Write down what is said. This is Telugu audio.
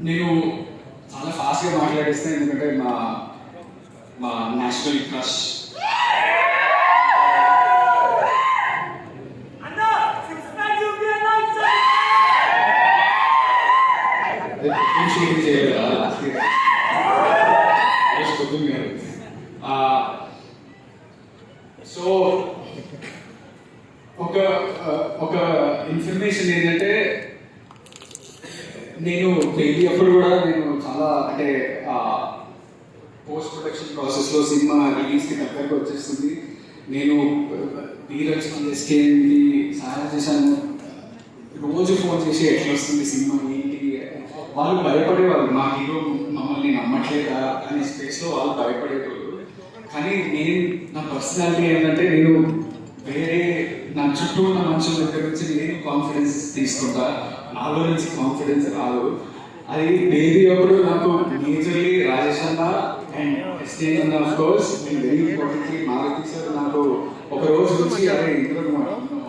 నేను చాలా ఫాస్ట్గా మాట్లాడేస్తాను ఎందుకంటే మా మా నేషనల్ క్రష్ సో ఒక ఒక ఇన్ఫర్మేషన్ ఏంటంటే నేను వెళ్ళినప్పుడు కూడా నేను చాలా అంటే పోస్ట్ ప్రొడక్షన్ ప్రాసెస్లో సినిమా రిలీజ్కి దగ్గరకు వచ్చేస్తుంది. నేను ధీరజ్ ఎస్కేఎంకి సహాయం చేశాను. రోజు ఫోన్ చేసి ఎట్లా వస్తుంది సినిమా ఏంటి? వాళ్ళు భయపడేవాళ్ళు. మా హీరో మమ్మల్ని నమ్మట్లేదా అనే స్పేస్లో వాళ్ళు భయపడేవాళ్ళు కానీ నేను నా పర్సనాలిటీ ఏంటంటే నేను వేరే చుట్టూ ఉన్న మనుషుల దగ్గర నుంచి నేను కాన్ఫిడెన్స్ తీసుకుంటా. నాలో నుంచి కాన్ఫిడెన్స్ రాదు. అది బేబీ అప్పుడు నాకు మేజర్లీ రాజేష్ అన్న అండ్ ఎస్టీ అన్న of course very importantly Maruti sir నాకు ఒక రోజు వచ్చి అదే ఇందులో